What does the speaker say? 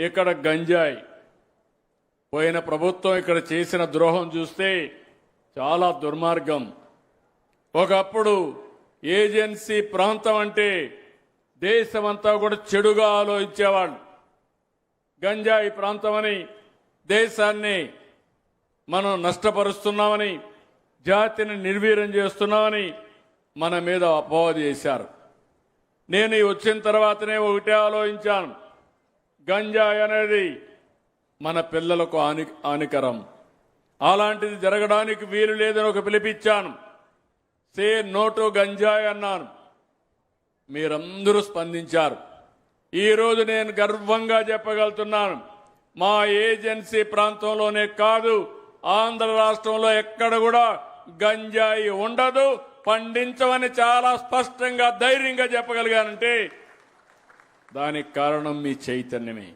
ఇక్కడ గంజాయి. పోయిన ప్రభుత్వం ఇక్కడ చేసిన ద్రోహం చూస్తే చాలా దుర్మార్గం. ఒకప్పుడు ఏజెన్సీ ప్రాంతం అంటే దేశమంతా కూడా చెడుగా ఆలోచించేవాళ్ళు. గంజాయి ప్రాంతమని దేశాన్ని మనం నష్టపరుస్తున్నామని జాతిని నిర్వీర్యం చేస్తున్నామని మన మీద అపవాదు చేశారు. నేను వచ్చిన తర్వాతనే ఒకటే ఆలోచించాను. గంజాయి అనేది మన పిల్లలకు హాని హానికరం. అలాంటిది జరగడానికి వీలు లేదని ఒక పిలిపిచ్చాను సే నోటు గంజాయి అన్నాను. మీరందరూ స్పందించారు. ఈరోజు నేను గర్వంగా చెప్పగలుగుతున్నాను. మా ఏజెన్సీ ప్రాంతంలోనే కాదు ఆంధ్ర రాష్ట్రంలో ఎక్కడ కూడా గంజాయి ఉండదు పండించమని చాలా స్పష్టంగా ధైర్యంగా చెప్పగలిగానంటే దానికి కారణం మీ చైతన్యమే.